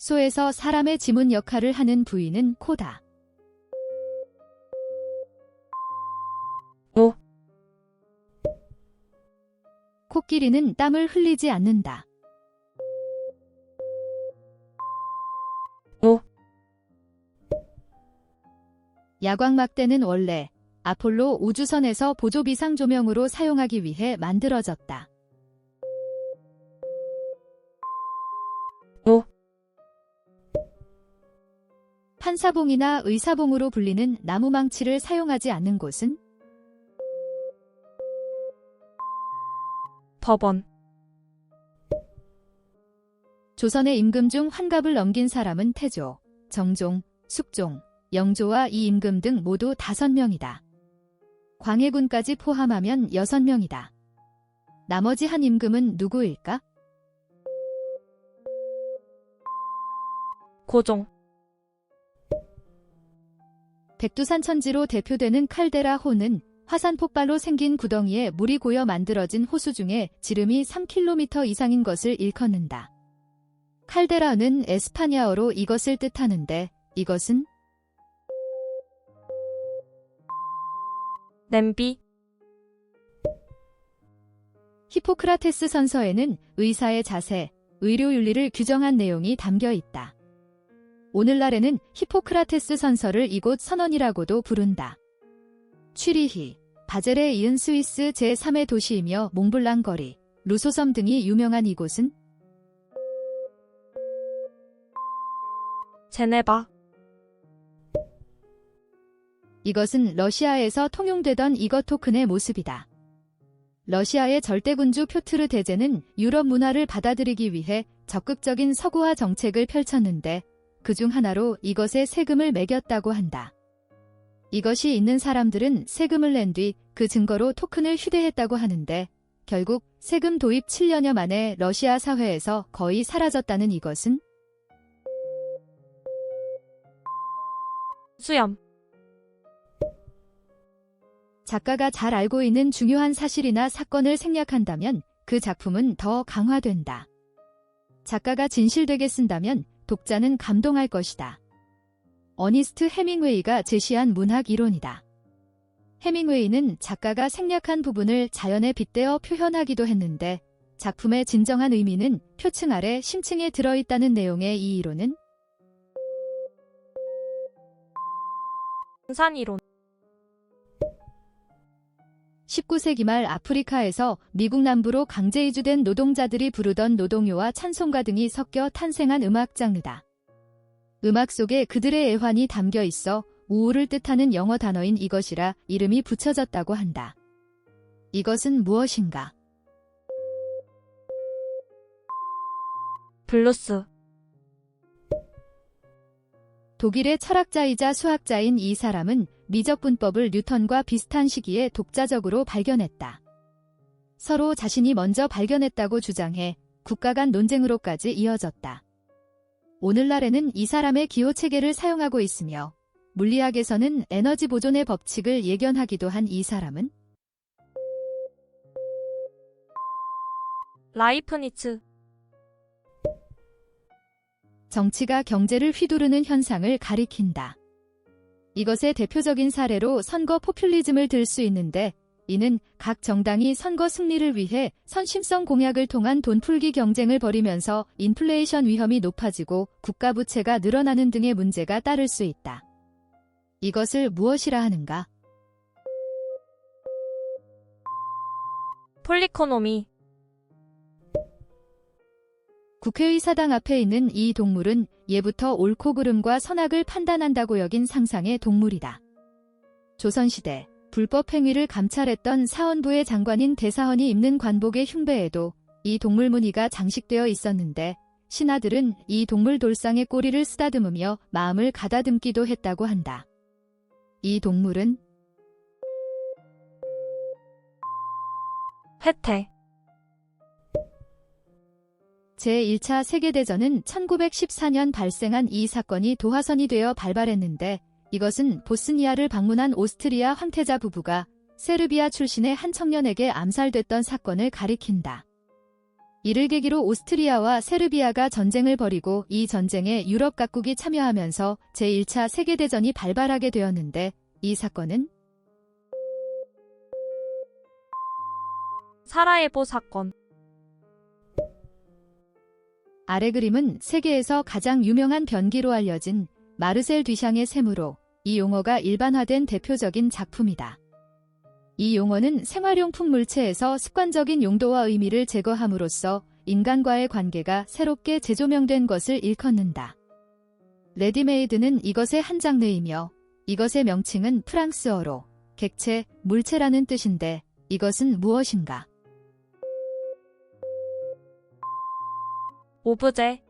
소에서 사람의 지문 역할을 하는 부위는 코다. 오. 코끼리는 땀을 흘리지 않는다. 오. 야광막대는 원래 아폴로 우주선에서 보조 비상 조명으로 사용하기 위해 만들어졌다. 판사봉이나 의사봉으로 불리는 나무망치를 사용하지 않는 곳은 법원, 조선의 임금 중 환갑을 넘긴 사람은 태조, 정종, 숙종, 영조와 이 임금 등 모두 5명이다. 광해군까지 포함하면 6명이다. 나머지 한 임금은 누구일까? 고종, 백두산 천지로 대표되는 칼데라 호는 화산 폭발로 생긴 구덩이에 물이 고여 만들어진 호수 중에 지름이 3km 이상인 것을 일컫는다. 칼데라는 에스파냐어로 이것을 뜻하는데 이것은 냄비, 히포크라테스 선서에는 의사의 자세, 의료 윤리를 규정한 내용이 담겨 있다. 오늘날에는 히포크라테스 선서를 이곳 선언이라고도 부른다. 취리히, 바젤에 이은 스위스 제3의 도시이며 몽블랑 거리, 루소섬 등이 유명한 이곳은 제네바, 이것은 러시아에서 통용되던 이것 토큰의 모습이다. 러시아의 절대군주 표트르 대제는 유럽 문화를 받아들이기 위해 적극적인 서구화 정책을 펼쳤는데 그 중 하나로 이것에 세금을 매겼다고 한다. 이것이 있는 사람들은 세금을 낸 뒤 그 증거로 토큰을 휴대했다고 하는데 결국 세금 도입 7년여 만에 러시아 사회에서 거의 사라졌다는 이것은 수염, 작가가 잘 알고 있는 중요한 사실이나 사건을 생략한다면 그 작품은 더 강화된다. 작가가 진실되게 쓴다면 독자는 감동할 것이다. 어니스트 해밍웨이가 제시한 문학 이론이다. 해밍웨이는 작가가 생략한 부분을 자연에 빗대어 표현하기도 했는데 작품의 진정한 의미는 표층 아래 심층에 들어있다는 내용의 이 이론은 등산이론, 19세기 말 아프리카에서 미국 남부로 강제 이주된 노동자들이 부르던 노동요와 찬송가 등이 섞여 탄생한 음악 장르다. 음악 속에 그들의 애환이 담겨 있어 우울을 뜻하는 영어 단어인 이것이라 이름이 붙여졌다고 한다. 이것은 무엇인가? 블루스, 독일의 철학자이자 수학자인 이 사람은 미적분법을 뉴턴과 비슷한 시기에 독자적으로 발견했다. 서로 자신이 먼저 발견했다고 주장해 국가 간 논쟁으로까지 이어졌다. 오늘날에는 이 사람의 기호 체계를 사용하고 있으며 물리학에서는 에너지 보존의 법칙을 예견하기도 한 이 사람은 라이프니츠, 정치가 경제를 휘두르는 현상을 가리킨다. 이것의 대표적인 사례로 선거 포퓰리즘을 들 수 있는데 이는 각 정당이 선거 승리를 위해 선심성 공약을 통한 돈풀기 경쟁을 벌이면서 인플레이션 위험이 높아지고 국가 부채가 늘어나는 등의 문제가 따를 수 있다. 이것을 무엇이라 하는가? 폴리코노미, 국회의 사당 앞에 있는 이 동물은 예부터 옳고 그름과 선악을 판단한다고 여긴 상상의 동물이다. 조선시대 불법 행위를 감찰했던 사헌부의 장관인 대사헌이 입는 관복의 흉배에도 이 동물 무늬가 장식되어 있었는데 신하들은 이 동물 돌상의 꼬리를 쓰다듬으며 마음을 가다듬기도 했다고 한다. 이 동물은 혜태, 제1차 세계대전은 1914년 발생한 이 사건이 도화선이 되어 발발했는데 이것은 보스니아를 방문한 오스트리아 황태자 부부가 세르비아 출신의 한 청년에게 암살됐던 사건을 가리킨다. 이를 계기로 오스트리아와 세르비아가 전쟁을 벌이고 이 전쟁에 유럽 각국이 참여하면서 제1차 세계대전이 발발하게 되었는데 이 사건은 사라예보 사건. 아래 그림은 세계에서 가장 유명한 변기로 알려진 마르셀 뒤샹의 셈으로 이 용어가 일반화된 대표적인 작품이다. 이 용어는 생활용품 물체에서 습관적인 용도와 의미를 제거함으로써 인간과의 관계가 새롭게 재조명된 것을 일컫는다. 레디메이드는 이것의 한 장르이며 이것의 명칭은 프랑스어로 객체, 물체라는 뜻인데 이것은 무엇인가? 오브제.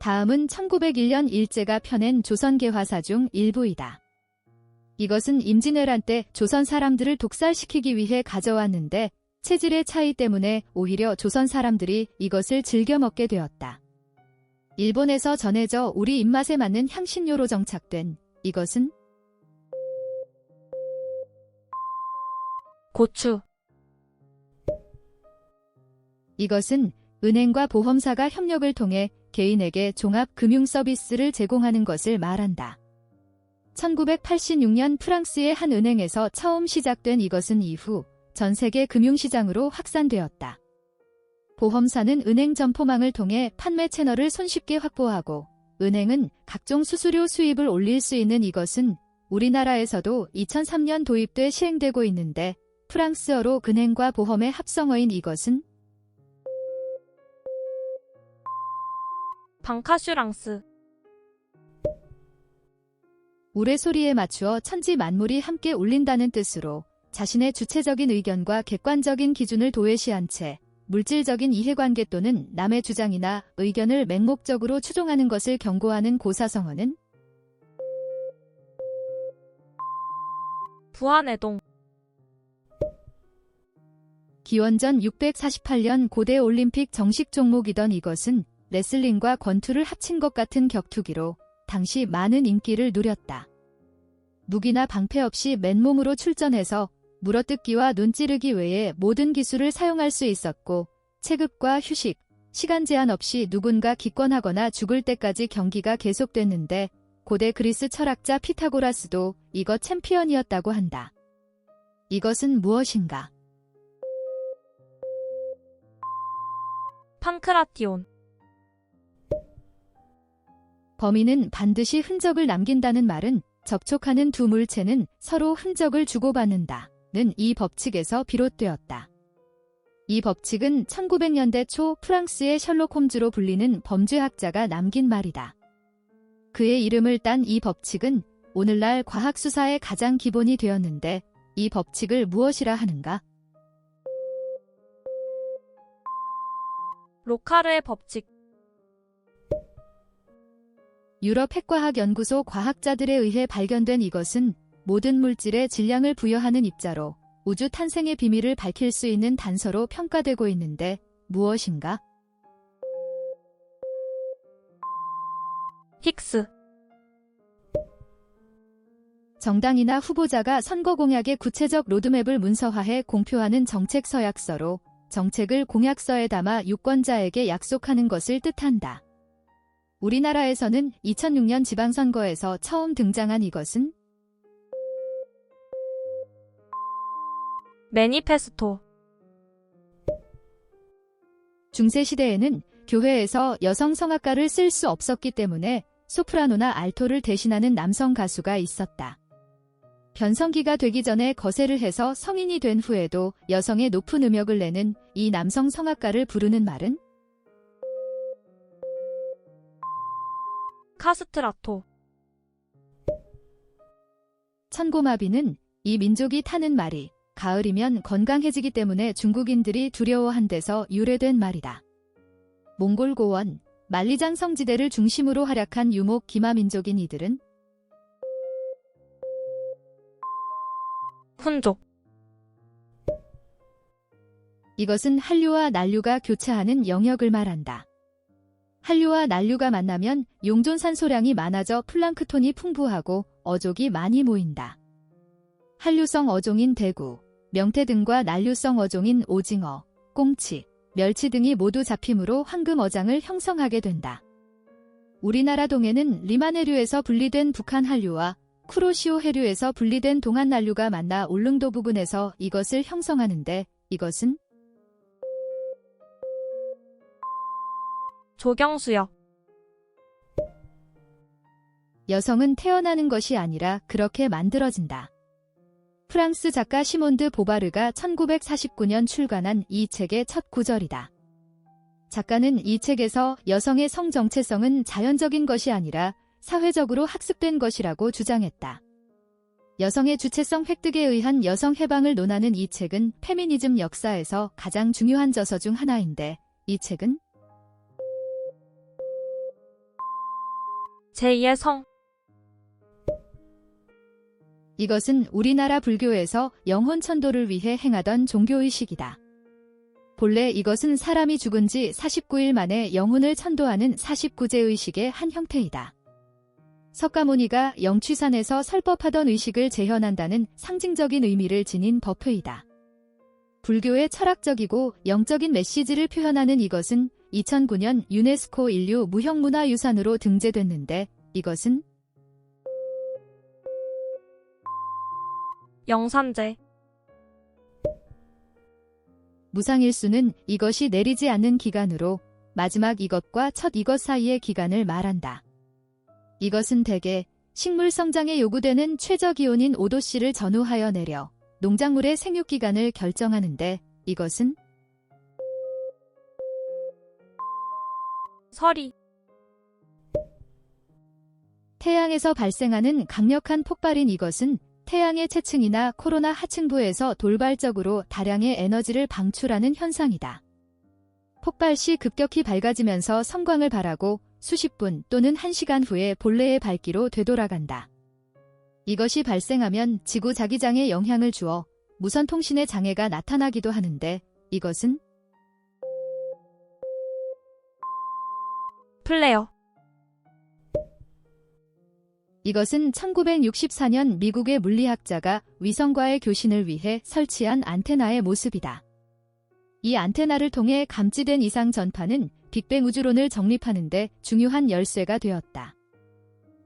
다음은 1901년 일제가 펴낸 조선개화사 중 일부이다. 이것은 임진왜란 때 조선 사람들을 독살시키기 위해 가져왔는데 체질의 차이 때문에 오히려 조선 사람들이 이것을 즐겨 먹게 되었다. 일본에서 전해져 우리 입맛에 맞는 향신료로 정착된 이것은 고추. 이것은 은행과 보험사가 협력을 통해 개인에게 종합 금융 서비스를 제공하는 것을 말한다. 1986년 프랑스의 한 은행에서 처음 시작된 이것은 이후 전 세계 금융시장으로 확산되었다. 보험사는 은행 점포망을 통해 판매 채널을 손쉽게 확보하고 은행은 각종 수수료 수입을 올릴 수 있는 이것은 우리나라에서도 2003년 도입돼 시행되고 있는데 프랑스어로 은행과 보험의 합성어인 이것은 방카슈랑스. 우레소리에 맞추어 천지 만물이 함께 울린다는 뜻으로 자신의 주체적인 의견과 객관적인 기준을 도외시한 채 물질적인 이해관계 또는 남의 주장이나 의견을 맹목적으로 추종하는 것을 경고하는 고사성어는 부안해동. 기원전 648년 고대 올림픽 정식 종목이던 이것은 레슬링과 권투를 합친 것 같은 격투기로 당시 많은 인기를 누렸다. 무기나 방패 없이 맨몸으로 출전해서 물어뜯기와 눈찌르기 외에 모든 기술을 사용할 수 있었고 체급과 휴식, 시간 제한 없이 누군가 기권하거나 죽을 때까지 경기가 계속됐는데 고대 그리스 철학자 피타고라스도 이것 챔피언이었다고 한다. 이것은 무엇인가? 판크라티온. 범인은 반드시 흔적을 남긴다는 말은 접촉하는 두 물체는 서로 흔적을 주고받는다 는 이 법칙에서 비롯되었다. 이 법칙은 1900년대 초 프랑스의 셜록 홈즈로 불리는 범죄학자가 남긴 말이다. 그의 이름을 딴 이 법칙은 오늘날 과학수사의 가장 기본이 되었는데 이 법칙을 무엇이라 하는가? 로카르의 법칙. 유럽 핵과학 연구소 과학자들에 의해 발견된 이것은 모든 물질의 질량을 부여하는 입자로 우주 탄생의 비밀을 밝힐 수 있는 단서로 평가되고 있는데 무엇인가? 힉스. 정당이나 후보자가 선거 공약의 구체적 로드맵을 문서화해 공표하는 정책 서약서로 정책을 공약서에 담아 유권자에게 약속하는 것을 뜻한다. 우리나라에서는 2006년 지방선거에서 처음 등장한 이것은 매니페스토. 중세시대에는 교회에서 여성 성악가를 쓸 수 없었기 때문에 소프라노나 알토를 대신하는 남성 가수가 있었다. 변성기가 되기 전에 거세를 해서 성인이 된 후에도 여성의 높은 음역을 내는 이 남성 성악가를 부르는 말은 카스트라토. 천고마비는 이 민족이 타는 말이 가을이면 건강해지기 때문에 중국인들이 두려워한 데서 유래된 말이다. 몽골 고원, 만리장 성지대를 중심으로 활약한 유목 기마 민족인 이들은 훈족. 이것은 한류와 난류가 교차하는 영역을 말한다. 한류와 난류가 만나면 용존 산소량이 많아져 플랑크톤이 풍부하고 어족이 많이 모인다. 한류성 어종인 대구, 명태 등과 난류성 어종인 오징어, 꽁치, 멸치 등이 모두 잡힘으로 황금어장을 형성하게 된다. 우리나라 동해는 리만 해류에서 분리된 북한 한류와 쿠로시오 해류에서 분리된 동안 난류가 만나 울릉도 부근에서 이것을 형성하는데 이것은 조경수역, 여성은 태어나는 것이 아니라 그렇게 만들어진다. 프랑스 작가 시몬드 보바르가 1949년 출간한 이 책의 첫 구절이다. 작가는 이 책에서 여성의 성 정체성은 자연적인 것이 아니라 사회적으로 학습된 것이라고 주장했다. 여성의 주체성 획득에 의한 여성 해방을 논하는 이 책은 페미니즘 역사에서 가장 중요한 저서 중 하나인데 이 책은 제2의 성, 이것은 우리나라 불교에서 영혼 천도를 위해 행하던 종교의식이다. 본래 이것은 사람이 죽은 지 49일 만에 영혼을 천도하는 49제 의식의 한 형태이다. 석가모니가 영취산에서 설법하던 의식을 재현한다는 상징적인 의미를 지닌 법회이다. 불교의 철학적이고 영적인 메시지를 표현하는 이것은 2009년 유네스코 인류 무형문화유산으로 등재됐는데 이것은 영산제, 무상일수는 이것이 내리지 않는 기간으로 마지막 이것과 첫 이것 사이의 기간을 말한다. 이것은 대개 식물 성장에 요구되는 최저 기온인 5도씨를 전후하여 내려 농작물의 생육 기간을 결정하는데 이것은 서리, 태양에서 발생하는 강력한 폭발인 이것은 태양의 채층이나 코로나 하층부에서 돌발적으로 다량의 에너지를 방출하는 현상이다. 폭발 시 급격히 밝아지면서 성광을 발하고 수십 분 또는 한 시간 후에 본래의 밝기로 되돌아간다. 이것이 발생하면 지구 자기장에 영향을 주어 무선 통신의 장애가 나타나기도 하는데 이것은 플레어, 이것은 1964년 미국의 물리학자가 위성과의 교신을 위해 설치한 안테나의 모습이다. 이 안테나를 통해 감지된 이상 전파는 빅뱅 우주론을 정립하는데 중요한 열쇠가 되었다.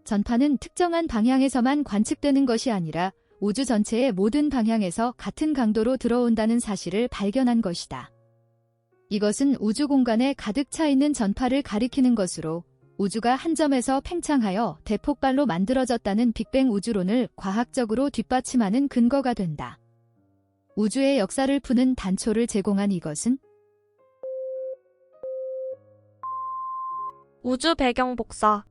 전파는 특정한 방향에서만 관측되는 것이 아니라 우주 전체의 모든 방향에서 같은 강도로 들어온다는 사실을 발견한 것이다. 이것은 우주 공간에 가득 차 있는 전파를 가리키는 것으로 우주가 한 점에서 팽창하여 대폭발로 만들어졌다는 빅뱅 우주론을 과학적으로 뒷받침하는 근거가 된다. 우주의 역사를 푸는 단초를 제공한 이것은 우주 배경 복사,